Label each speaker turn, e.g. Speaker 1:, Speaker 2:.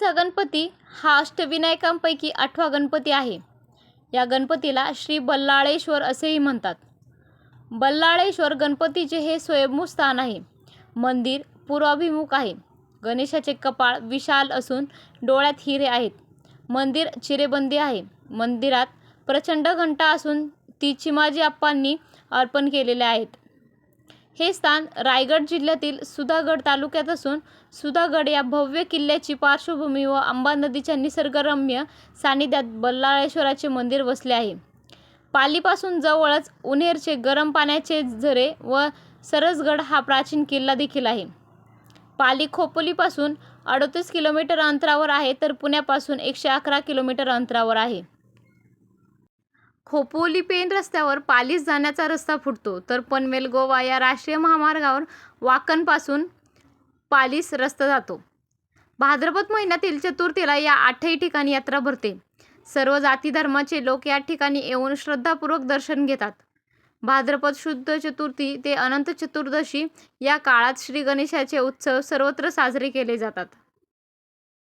Speaker 1: चा गणपती हा अष्टविनायकांपैकी आठवा गणपती आहे. या गणपतीला श्री बल्लाळेश्वर असेही म्हणतात. बल्लाळेश्वर गणपतीचे हे स्वयंभू स्थान आहे. मंदिर पूर्वाभिमुख आहे. गणेशाचे कपाळ विशाल असून डोळ्यात हिरे आहेत. मंदिर चिरेबंदी आहे. मंदिरात प्रचंड घंटा असून ती चिमाजी आप्पांनी अर्पण केलेल्या आहेत. हे स्थान रायगड जिल्ह्यातील सुधागड तालुक्यात असून सुधागड या भव्य किल्ल्याची पार्श्वभूमी व आंबा नदीच्या निसर्गरम्य सानिध्यात बल्लाळेश्वराचे मंदिर वसले आहे. पालीपासून जवळच उन्हेरचे गरम पाण्याचे झरे व सरसगड हा प्राचीन किल्ला देखील आहे. पाली खोपोलीपासून अडतीस किलोमीटर अंतरावर आहे तर पुण्यापासून एकशे अकरा किलोमीटर अंतरावर आहे. खोपोली पेण रस्त्यावर पालीस जाण्याचा रस्ता फुटतो तर पनवेल गोवा या राष्ट्रीय महामार्गावर वाकणपासून पालीस रस्ता जातो. भाद्रपद महिन्यातील चतुर्थीला या आठही ठिकाणी यात्रा भरते. सर्व जाती धर्माचे लोक या ठिकाणी येऊन श्रद्धापूर्वक दर्शन घेतात. भाद्रपद शुद्ध चतुर्थी ते अनंत चतुर्दशी या काळात श्री गणेशाचे उत्सव सर्वत्र साजरे केले जातात.